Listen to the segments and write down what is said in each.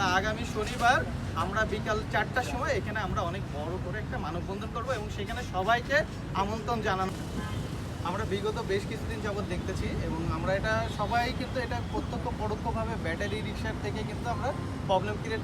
আমরা আগামী শনিবার, আমরা বিকাল চারটার সময় এখানে আমরা অনেক বড় করে একটা মানববন্ধন করব এবং সেখানে সবাইকে আমন্ত্রণ জানানো। আমরা বিগত বেশ কিছুদিন যাবত দেখতেছি এবং আমরা এটা সবাই কিন্তু এটা প্রত্যক্ষ পরোক্ষভাবে ব্যাটারি রিক্সার থেকে কিন্তু আমরা প্রবলেম ক্রিয়েট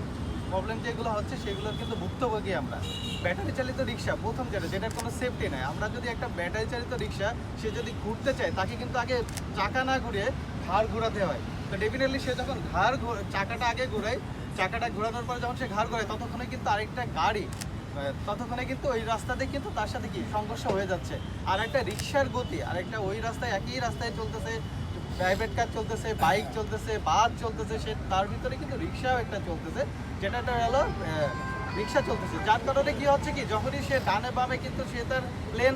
প্রবলেম যেগুলো হচ্ছে সেগুলোর কিন্তু ভুক্তভোগী আমরা। ব্যাটারি চালিত রিক্সা, প্রথম যেটা, যেটার কোনো সেফটি নাই। আমরা যদি একটা ব্যাটারি চালিত রিক্সা, সে যদি ঘুরতে চায়, তাকে কিন্তু আগে চাকা না ঘুরে ঘাড় ঘোরাতে হয়। ডেফিনেটলি সে যখন ঘাড় চাকাটা আগে ঘোরায়, চাকাটা ঘোরানোর পরে যখন সে ঘাড় ঘোরায়, ততক্ষণে কিন্তু আরেকটা গাড়ি ততক্ষণে কিন্তু ওই রাস্তাতে কিন্তু তার সাথে কি সংঘর্ষ হয়ে যাচ্ছে। আর একটা রিক্সার গতি, আর একটা ওই রাস্তায় একই রাস্তায় চলতেছে প্রাইভেট কার চলতেছে বাইক চলতেছে বাস চলতেছে, সে তার ভিতরে কিন্তু রিক্সাও একটা চলতেছে, যেটা হলো রিক্সা চলতেছে। যার কারণে কি হচ্ছে কি, যখনই সে ডানে বামে কিন্তু সে তার প্লেন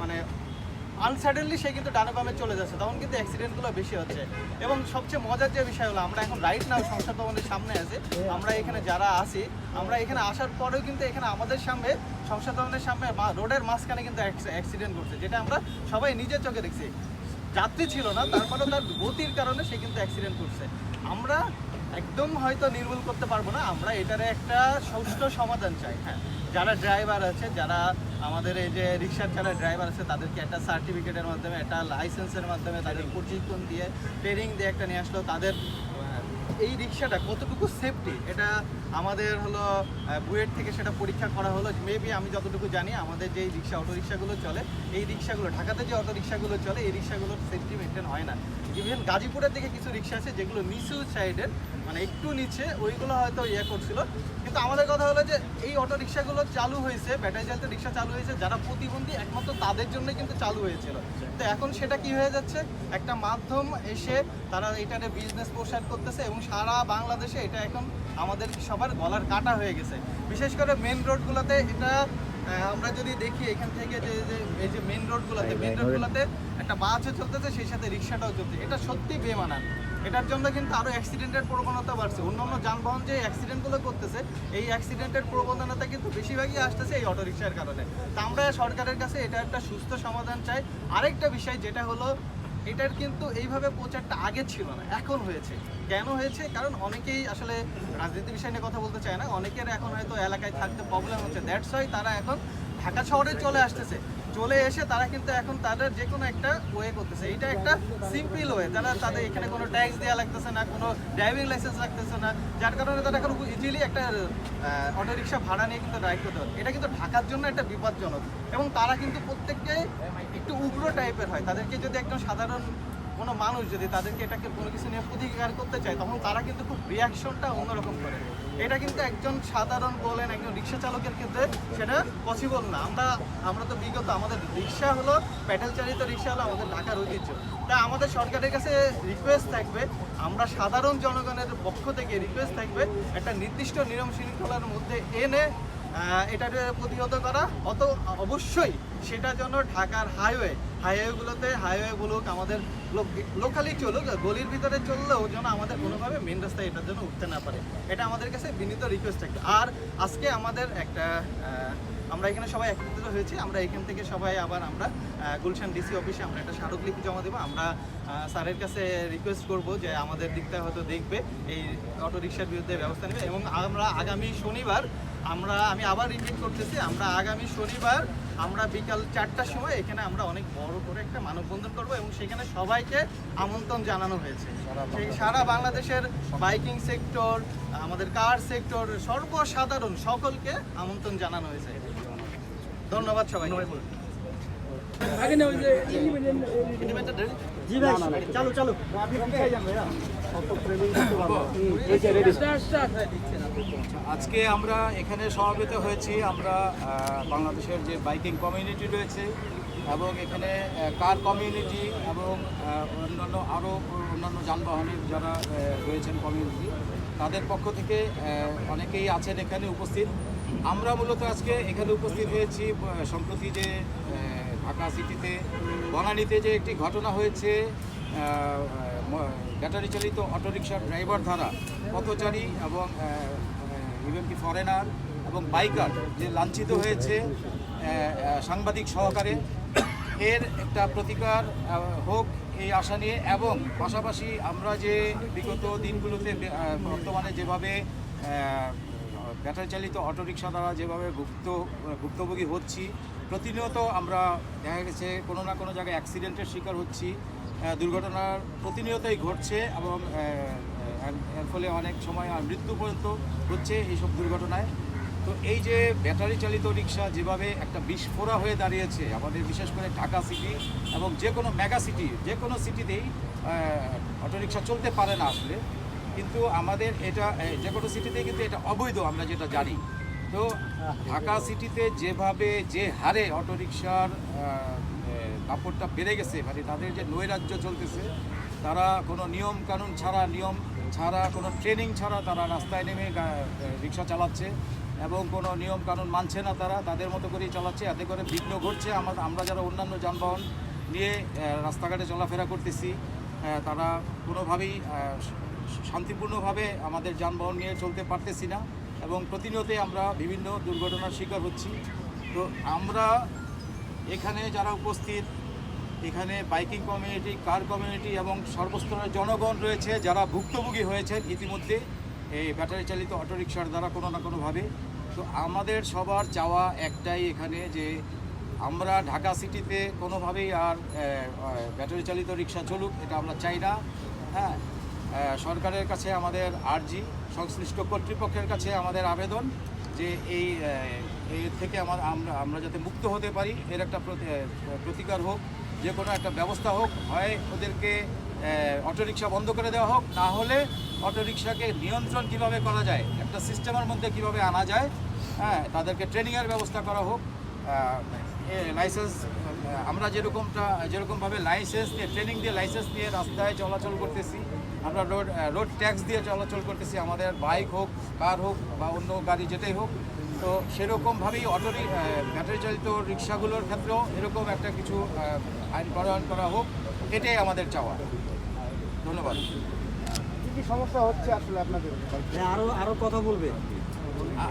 মানে আনসাডেনলি সে কিন্তু ডানে বামে চলে যাচ্ছে, তখন কিন্তু অ্যাক্সিডেন্টগুলো বেশি হচ্ছে। এবং সবচেয়ে মজার যে বিষয় হলো, আমরা এখন রাইট নাও সংসদ ভবনের সামনে আছে। আমরা এখানে যারা আছি, আমরা এখানে আসার পরেও কিন্তু এখানে আমাদের সামনে, সংসদ ভবনের সামনে রোডের মাঝখানে কিন্তু অ্যাক্সিডেন্ট করছে যেটা আমরা সবাই নিজের চোখে দেখছি। যাত্রী ছিল না তারপরে তার গতির কারণে সে কিন্তু অ্যাক্সিডেন্ট করছে। আমরা একদম হয়তো নির্মূল করতে পারব না, আমরা এটার একটা সুষ্ঠু সমাধান চাই হ্যাঁ। যারা ড্রাইভার আছে, যারা আমাদের এই যে রিক্সার যারা ড্রাইভার আছে, তাদেরকে একটা সার্টিফিকেটের মাধ্যমে, একটা লাইসেন্সের মাধ্যমে তাদের প্রশিক্ষণ দিয়ে ট্রেনিং দিয়ে একটা নিয়ে আসলো। তাদের এই রিক্সাটা কতটুকু সেফটি এটা আমাদের হলো বুয়েট থেকে সেটা পরীক্ষা করা হলো। মেবি আমি যতটুকু জানি, আমাদের যে রিক্সা অটো রিক্সাগুলো চলে, এই রিক্সাগুলো, ঢাকাতে যে অটো রিক্সাগুলো চলে, এই রিক্সাগুলোর সেফটি মেনটেন হয় না। ইভেন গাজীপুরের দিকে কিছু রিক্সা আছে, যেগুলো নিচু সাইডের মানে একটু নিচে, ওইগুলো হয়তো ইয়ে করছিল। কিন্তু আমাদের কথা হলো যে, এই অটো রিক্সাগুলো চালু হয়েছে ব্যাটারি চালিত রিক্সা চালু হয়েছে, যারা প্রতিবন্ধী, একমাত্র তাদের জন্য কিন্তু চালু হয়েছিল। তো এখন সেটা কি হয়ে যাচ্ছে? একটা মাধ্যম এসে তারা এটারে বিজনেস প্রসার করতেছে এবং সারা বাংলাদেশে এটা এখন আমাদের সবার গলার কাটা হয়ে গেছে। বিশেষ করে মেন রোডগুলোতে এটা আমরা যদি দেখি এখান থেকে যে এই যে মেন রোডগুলোতে মেন রোডগুলোতে একটা বাসও চলতেছে সেই সাথে রিক্সাটাও চলছে এটা সত্যি বেমানান। এটার জন্য কিন্তু আরও অ্যাক্সিডেন্টের প্রবণতা বাড়ছে। অন্যান্য যানবাহন যে অ্যাক্সিডেন্টগুলো করতেছে এই অ্যাক্সিডেন্টের প্রবণতা কিন্তু বেশিরভাগই আসতেছে এই অটো রিক্সার কারণে। তা আমরা সরকারের কাছে এটা একটা সুস্থ সমাধান চাই। আরেকটা বিষয় যেটা হলো এটার কিন্তু এইভাবে প্রচারটা আগে ছিল না, এখন হয়েছে। কেন হয়েছে? কারণ অনেকেই আসলে রাজনীতি বিষয় নিয়ে কথা বলতে চায় না। অনেকের এখন হয়তো এলাকায় থাকতে প্রবলেম হচ্ছে। দ্যাটস ওয়াই তারা এখন ঢাকা শহরে চলে আসতেছে। চলে এসে তারা কিন্তু এখন তাদের যে কোনো একটা ওয়ে করতেছে। এটা একটা সিম্পল ওয়ে তারা তাদের এখানে কোনো ট্যাক্স দেওয়া লাগতেছে না, কোনো ড্রাইভিং লাইসেন্স লাগতেছে না, যার কারণে তারা এখন ইজিলি একটা অটো রিক্সা ভাড়া নিয়ে কিন্তু রাইড করতে পারে এটা কিন্তু ঢাকার জন্য একটা বিপজ্জনক এবং তারা কিন্তু প্রত্যেককে একটু উগ্র টাইপের হয়। তাদেরকে যদি একদম সাধারণ কোনো মানুষ যদি তাদেরকে এটাকে কোনো কিছু নিয়ে প্রতিকার করতে চায়, তখন তারা কিন্তু খুব রিয়াকশনটা অন্যরকম করে। এটা কিন্তু একজন সাধারণ বলেন, একজন রিক্সা চালকের ক্ষেত্রে সেটা পসিবল না। আমরা আমরা তো বিগত, আমাদের রিক্সা হলো প্যাডেল চালিত রিক্সা হলো আমাদের ঢাকার ঐতিহ্য। তাই আমাদের সরকারের কাছে রিকোয়েস্ট থাকবে, আমরা সাধারণ জনগণের পক্ষ থেকে রিকোয়েস্ট থাকবে, একটা নির্দিষ্ট নিয়ম শৃঙ্খলার মধ্যে এনে এটাকে প্রতিহত করা। অত, অবশ্যই সেটা জন্য ঢাকার হাইওয়ে হাইওয়েগুলোতে হাইওয়ে বলুক, আমাদের লোকালি চলুক গলির ভিতরে চললেও যেন আমাদের কোনোভাবে মেন রাস্তায় এটার জন্য উঠতে না পারে। এটা আমাদের কাছে বিনীত রিকোয়েস্ট থাকবে আর আজকে আমাদের একটা আমরা এখানে সবাই একত্রিত হয়েছি। আমরা এখান থেকে সবাই আবার আমরা গুলশান ডিসি অফিসে আমরা একটা স্মারকলিপি জমা দেবো। আমরা স্যারের কাছে রিকোয়েস্ট করব যে আমাদের দিকটা হয়তো দেখবে, এই অটো রিক্সার বিরুদ্ধে ব্যবস্থা নেবে। এবং আমরা আগামী শনিবার আমরা আমি আবার ইনভাইট করতেছি আমরা আগামী শনিবার আমরা বিকাল চারটার সময় এখানে আমরা অনেক বড় করে একটা মানববন্ধন করব এবং সেখানে সবাইকে আমন্ত্রণ জানানো হয়েছে। সেই সারা বাংলাদেশের বাইকিং সেক্টর আমাদের কার সেক্টর সর্বসাধারণ সকলকে আমন্ত্রণ জানানো হয়েছে। ধন্যবাদ সবাইকে। জি ভাই চালু চালু। আজকে আমরা এখানে সমবেত হয়েছি। আমরা বাংলাদেশের যে বাইকিং কমিউনিটি রয়েছে এবং এখানে কার কমিউনিটি এবং অন্যান্য আরও অন্যান্য যানবাহনের যারা রয়েছেন কমিউনিটি, তাদের পক্ষ থেকে অনেকেই আছেন এখানে উপস্থিত। আমরা মূলত আজকে এখানে উপস্থিত হয়েছি সম্প্রতি যে ঢাকা সিটিতে বনানীতে যে একটি ঘটনা হয়েছে ব্যাটারি চালিত অটোরিকশার ড্রাইভার দ্বারা পথচারী এবং ইভেন কি ফরেনার এবং বাইকার যে লাঞ্ছিত হয়েছে সাংবাদিক সহকারে, এর একটা প্রতিকার হোক এই আশা নিয়ে এবং পাশাপাশি আমরা যে বিগত দিনগুলোতে বর্তমানে যেভাবে ব্যাটারি চালিত অটোরিকশা দ্বারা যেভাবে ভুক্ত ভুক্তভোগী হচ্ছি, প্রতিনিয়ত আমরা দেখা গেছে কোনো না কোনো জায়গায় অ্যাক্সিডেন্টের শিকার হচ্ছি দুর্ঘটনার প্রতিনিয়তই ঘটছে এবং এর- ফলে অনেক সময় আর মৃত্যু পর্যন্ত হচ্ছে এইসব দুর্ঘটনায়। তো এই যে ব্যাটারি চালিত রিক্সা যেভাবে একটা বিস্ফোরা হয়ে দাঁড়িয়েছে, আমাদের বিশেষ করে ঢাকা সিটি এবং যে কোনো মেগা সিটি, যে কোনো সিটিতেই অটোরিকশা চলতে পারে না আসলে। কিন্তু আমাদের এটা যে কোনো সিটিতে কিন্তু এটা অবৈধ আমরা যেটা জানি। তো ঢাকা সিটিতে যেভাবে যে হারে অটোরিকশার কাপড়টা বেড়ে গেছে মানে তাদের যে নৈরাজ্য চলতেছে, তারা কোনো নিয়ম কানুন ছাড়া, নিয়ম ছাড়া, কোনো ট্রেনিং ছাড়া তারা রাস্তায় নেমে রিক্সা চালাচ্ছে এবং কোনো নিয়ম কানুন মানছে না তারা, তাদের মতো করেই চালাচ্ছে। এতে করে বিঘ্ন ঘটছে। আমরা আমরা যারা অন্যান্য যানবাহন নিয়ে রাস্তাঘাটে চলাফেরা করতেছি তারা কোনোভাবেই শান্তিপূর্ণভাবে আমাদের যানবাহন নিয়ে চলতে পারতেছি না এবং প্রতিনিয়তই আমরা বিভিন্ন দুর্ঘটনার শিকার হচ্ছি। তো আমরা এখানে যারা উপস্থিত, এখানে বাইকিং কমিউনিটি, কার কমিউনিটি এবং সর্বস্তরের জনগণ রয়েছে যারা ভুক্তভোগী হয়েছেন, ইতিমধ্যে এই ব্যাটারি চালিত অটোরিকশার দ্বারা কোনো না কোনোভাবে। তো আমাদের সবার চাওয়া একটাই এখানে যে আমরা ঢাকা সিটিতে কোনোভাবেই আর ব্যাটারি চালিত রিক্সা চলুক, এটা আমরা চাই না। হ্যাঁ সরকারের কাছে আমাদের আর্জি, সংশ্লিষ্ট কর্তৃপক্ষের কাছে আমাদের আবেদন যে এই এর থেকে আমার আমরা আমরা যাতে মুক্ত হতে পারি, এর একটা প্রতিকার হোক, যে কোনো একটা ব্যবস্থা হোক, হয় ওদেরকে অটোরিকশা বন্ধ করে দেওয়া হোক, না হলে অটোরিকশাকে নিয়ন্ত্রণ কীভাবে করা যায়, একটা সিস্টেমের মধ্যে কীভাবে আনা যায় হ্যাঁ তাদেরকে ট্রেনিংয়ের ব্যবস্থা করা হোক লাইসেন্স, আমরা যেরকমটা, যেরকমভাবে লাইসেন্স দিয়ে, ট্রেনিং দিয়ে লাইসেন্স নিয়ে রাস্তায় চলাচল করতেছি, আমরা রোড রোড ট্যাক্স দিয়ে চলাচল করতেছি, আমাদের বাইক হোক, কার হোক, বা অন্য গাড়ি যেটাই হোক তো সেরকমভাবেই অটো ব্যাটারি চালিত রিক্সাগুলোর ক্ষেত্রেও এরকম একটা কিছু আইন প্রণয়ন করা হোক এটাই আমাদের চাওয়া ধন্যবাদ কি কি সমস্যা হচ্ছে আসলে আপনাদের আরও আরও কথা বলবে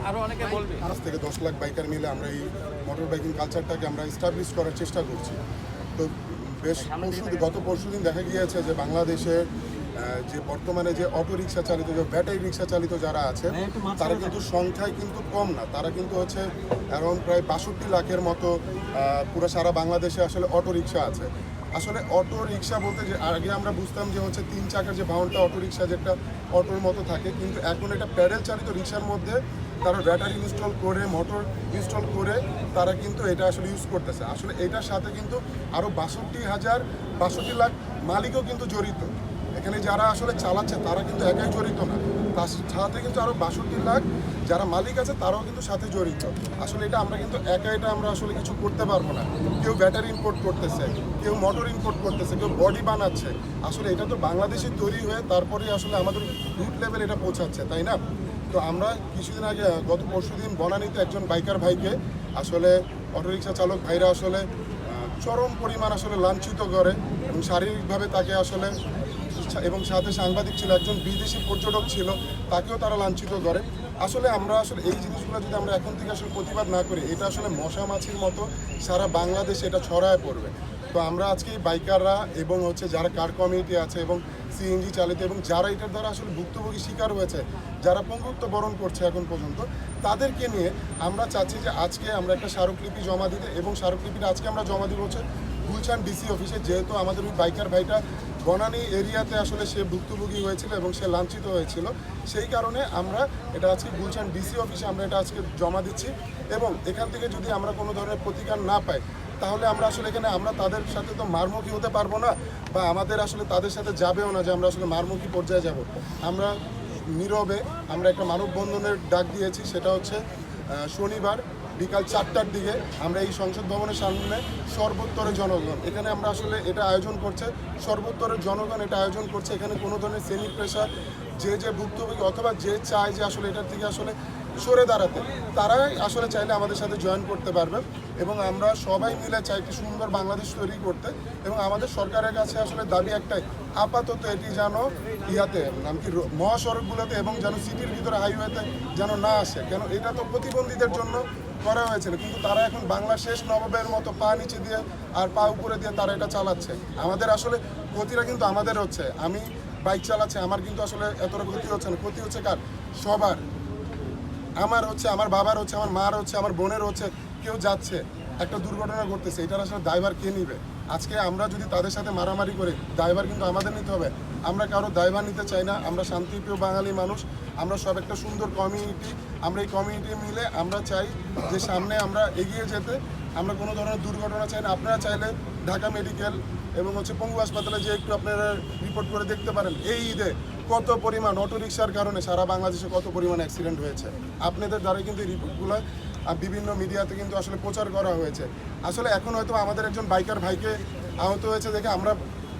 আরও অনেকে বলবে আজ থেকে দশ লাখ বাইকার মিলে আমরা এই মোটর বাইকিং কালচারটাকে আমরা এস্টাবলিশ করার চেষ্টা করছি তো বেশ পরশু গত পরশু দিন দেখা গিয়েছে যে বাংলাদেশে যে বর্তমানে যে অটো রিক্সা চালিত যে ব্যাটারি রিক্সা চালিত যারা আছে হ্যাঁ, তারা কিন্তু সংখ্যায় কিন্তু কম না। তারা কিন্তু হচ্ছে অ্যারাউন্ড প্রায় বাষট্টি লাখের মতো পুরো সারা বাংলাদেশে আসলে অটো রিক্সা আছে। আসলে অটো রিক্সা বলতে যে আগে আমরা বুঝতাম যে হচ্ছে তিন চাকার যে বাহনটা অটো রিক্সা যেটা অটোর মতো থাকে, কিন্তু এখন এটা প্যাডেল চালিত রিক্সার মধ্যে তারা ব্যাটারি ইনস্টল করে মোটর ইনস্টল করে, তারা কিন্তু এটা আসলে ইউজ করতেছে। আসলে এটার সাথে কিন্তু আরও বাষট্টি হাজার, বাষট্টি লাখ মালিকও কিন্তু জড়িত। এখানে যারা আসলে চালাচ্ছে, তারা কিন্তু একাই জড়িত না। তার সাথে কিন্তু আরও বাষট্টি লাখ যারা মালিক আছে, তারাও কিন্তু সাথে জড়িত। আসলে এটা আমরা কিন্তু একা এটা আমরা আসলে কিছু করতে পারব না। কেউ ব্যাটারি ইম্পোর্ট করতেছে। কেউ মোটর ইম্পোর্ট করতেছে, কেউ বডি বানাচ্ছে। আসলে এটা তো বাংলাদেশে তৈরি হয়ে তারপরে আসলে আমাদের রুট লেভেল এটা পৌঁছাচ্ছে, তাই না? তো আমরা কিছুদিন আগে, গত পরশু দিন বনানীতে একজন বাইকার ভাইকে আসলে অটোরিকশা চালক ভাইরা আসলে চরম পরিমাণ আসলে লাঞ্ছিত করে এবং শারীরিকভাবে তাকে আসলে এবং সাথে সাংবাদিক ছিল, একজন বিদেশি পর্যটক ছিল, তাকেও তারা লাঞ্ছিত করে। আসলে আমরা আসলে এই জিনিসগুলো যদি আমরা এখন থেকে আসলে প্রতিবাদ না করি, এটা আসলে মশা মাছির মতো সারা বাংলাদেশে এটা ছড়ায় পড়বে। তো আমরা আজকে বাইকাররা এবং হচ্ছে যারা কার কমিউনিটি আছে এবং সিএনজি চালিত এবং যারা এটার দ্বারা আসলে ভুক্তভোগী শিকার হয়েছে, যারা পঙ্গুত্ব বরণ করছে এখন পর্যন্ত, তাদেরকে নিয়ে আমরা চাচ্ছি যে আজকে আমরা একটা স্মারকলিপি জমা দিতে এবং স্মারকলিপিটা আজকে আমরা জমা দিব হচ্ছে গুলশান ডিসি অফিসে যেহেতু আমাদের ওই বাইকার ভাইটা বনানী এরিয়াতে আসলে সে ভুক্তভোগী হয়েছিল এবং সে লাঞ্ছিত হয়েছিল। সেই কারণে আমরা এটা আজকে গুলশান ডিসি অফিসে আমরা এটা আজকে জমা দিচ্ছি এবং এখান থেকে যদি আমরা কোনো ধরনের প্রতিকার না পাই তাহলে আমরা আসলে এখানে, আমরা তাদের সাথে তো মারমুখী হতে পারব না, বা আমাদের আসলে তাদের সাথে যাবেও না যে আমরা আসলে মারমুখী পর্যায়ে যাব। আমরা নীরবে, আমরা একটা মানববন্ধনের ডাক দিয়েছি, সেটা হচ্ছে শনিবার বিকাল চারটার দিকে আমরা এই সংসদ ভবনের সামনে সর্বোত্তরের জনগণ, এখানে আমরা আসলে এটা আয়োজন করছে সর্বোত্তরের জনগণ এটা আয়োজন করছে, এখানে কোনো ধরনের সেমি প্রেশার যে যে ভুক্তভোগী অথবা যে চায় যে আসলে এটার থেকে আসলে সরে দাঁড়াতে। তারাই আসলে চাইলে আমাদের সাথে জয়েন করতে পারবে এবং আমরা সবাই মিলে চাই একটি সুন্দর বাংলাদেশ তৈরি করতে এবং আমাদের সরকারের কাছে আসলে দাবি একটাই, আপাতত এটি যেন ইয়াতে, নাম কি মহাসড়কগুলোতে এবং যেন সিটির ভিতরে হাইওয়েতে যেন না আসে। কেন এটা তো প্রতিবন্ধীদের জন্য করা হয়েছিল, কিন্তু তারা এখন বাংলা শেষ নবাবের মতো পা নিচে দিয়ে আর পা উপরে দিয়ে তারা এটা চালাচ্ছে। আমাদের আসলে ক্ষতিটা কিন্তু আমাদের হচ্ছে। আমি বাইক চালাচ্ছি, আমার কিন্তু আসলে এতটা ক্ষতি হচ্ছে না। ক্ষতি হচ্ছে কার? সবার। আমার হচ্ছে আমার বাবার হচ্ছে আমার মার হচ্ছে আমার বোনের হচ্ছে কেউ যাচ্ছে। একটা দুর্ঘটনা ঘটতেছে, এটার আসলে ড্রাইভার কে নিবে? আজকে আমরা যদি তাদের সাথে মারামারি করি ড্রাইভার কিন্তু আমাদের নিতে হবে। আমরা কারও ড্রাইভার নিতে চাই না, আমরা শান্তিপ্রিয় বাঙালি মানুষ, আমরা সব একটা সুন্দর কমিউনিটি আমরা এই কমিউনিটি মিলে আমরা চাই যে সামনে আমরা এগিয়ে যেতে। আমরা কোনো ধরনের দুর্ঘটনা চাই না। আপনারা চাইলে ঢাকা মেডিকেল এবং হচ্ছে পঙ্গু হাসপাতালে যে একটু আপনারা রিপোর্ট করে দেখতে পারেন। এই ঈদে কত পরিমাণ অটোরিকশার কারণে সারা বাংলাদেশে কত পরিমাণ অ্যাক্সিডেন্ট হয়েছে। আপনাদের দ্বারা কিন্তু রিপোর্টগুলো বিভিন্ন মিডিয়াতে কিন্তু আসলে প্রচার করা হয়েছে। আসলে এখন হয়তো আমাদের একজন বাইকার ভাইকে আহত হয়েছে দেখে আমরা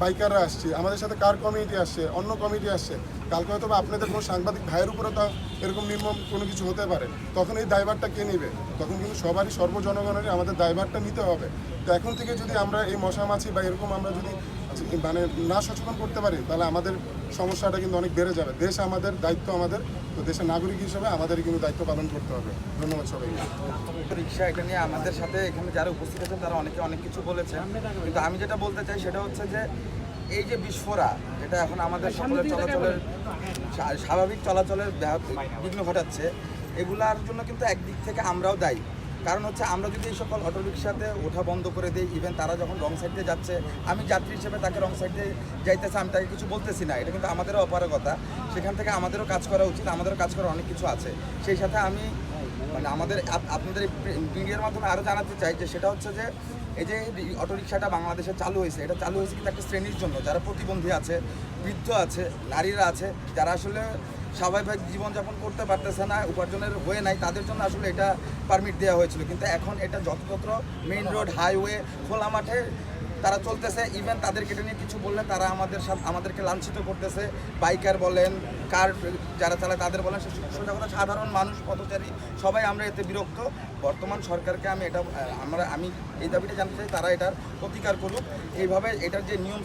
বাইকাররা আসছি। আমাদের সাথে কার কমিটি আসছে? অন্য কমিটি আসছে। কালকে হয়তো আপনাদের কোনো সাংবাদিক ভাইয়ের উপরে তো এরকম নির্মম কোনো কিছু হতে পারে, তখন এই দায়ভারটা কে নেবে? তখন কিন্তু সবারই সর্বজনগণেরই আমাদের দায়ভারটা নিতে হবে। তো এখন থেকে যদি আমরা এই মশামাছি বা এরকম আমরা যদি মানে না সচেতন করতে পারি, তাহলে আমাদের সমস্যাটা কিন্তু অনেক বেড়ে যাবে। দেশ আমাদের, দায়িত্ব আমাদের, তো দেশের নাগরিক হিসেবে আমাদের কিন্তু দায়িত্ব পালন করতে হবে। ধন্যবাদ সবাইকে। রিক্সা এটা নিয়ে আমাদের সাথে এখানে যারা উপস্থিত আছেন, তারা অনেকে অনেক কিছু বলেছে কিন্তু আমি যেটা বলতে চাই সেটা হচ্ছে যে এই যে বিস্ফোরা এটা এখন আমাদের সকলের চলাচলের স্বাভাবিক চলাচলের বিঘ্ন ঘটাচ্ছে। এগুলার জন্য কিন্তু একদিক থেকে আমরাও দায়ী। কারণ হচ্ছে আমরা যদি এই সকল অটোরিকশাতে ওঠা বন্ধ করে দিই ইভেন তারা যখন রং সাইড দিয়ে যাচ্ছে আমি যাত্রী হিসেবে তাকে রং সাইড দিয়ে যাইতেছে আমি তাকে কিছু বলতেছি না। এটা কিন্তু আমাদেরও অপারগতা। সেখান থেকে আমাদেরও কাজ করা উচিত আমাদেরও কাজ করার অনেক কিছু আছে। সেই সাথে আমি মানে আমাদের আপনাদের মিডিয়ার মাধ্যমে আরও জানাতে চাই যে সেটা হচ্ছে যে এই যে অটোরিকশাটা বাংলাদেশে চালু হয়েছে, এটা চালু হয়েছে কিন্তু একটা শ্রেণির জন্য। যারা প্রতিবন্ধী আছে, বৃদ্ধ আছে, নারীরা আছে, যারা আসলে স্বাভাবিক জীবনযাপন করতে পারতেছে না, উপার্জনের হয়ে নাই, তাদের জন্য আসলে এটা পারমিট দেওয়া হয়েছিল। কিন্তু এখন এটা যত্রতত্র মেইন রোড হাইওয়ে খোলা মাঠে তারা চলতেছে ইভেন তাদেরকে নিয়ে কিছু বললে তারা আমাদের সাথে, আমাদেরকে লাঞ্ছিত করতেছে। বাইকার বলেন, কার যারা চালায় তাদের বলেন সোজা কথা, সাধারণ মানুষ, পথচারী, সবাই আমরা এতে বিরক্ত। বর্তমান সরকারকে আমি এটা আমরা, আমি এই দাবিটা জানতে চাই, তারা এটার প্রতিকার করুক। এইভাবে এটার যে নিয়ম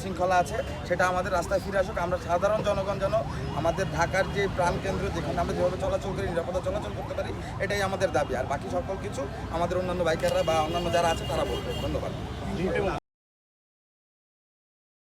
শৃঙ্খলা আছে, সেটা আমাদের রাস্তায় ফিরে আসুক। আমরা সাধারণ জনগণ যেন আমাদের ঢাকার যে প্রাণকেন্দ্র যেখানে আমরা যেভাবে চলাচল করি নিরাপদে চলাচল করতে পারি, এটাই আমাদের দাবি। আর বাকি সকল কিছু আমাদের অন্যান্য বাইকাররা বা অন্যান্য যারা আছে, তারা বলবে। ধন্যবাদ।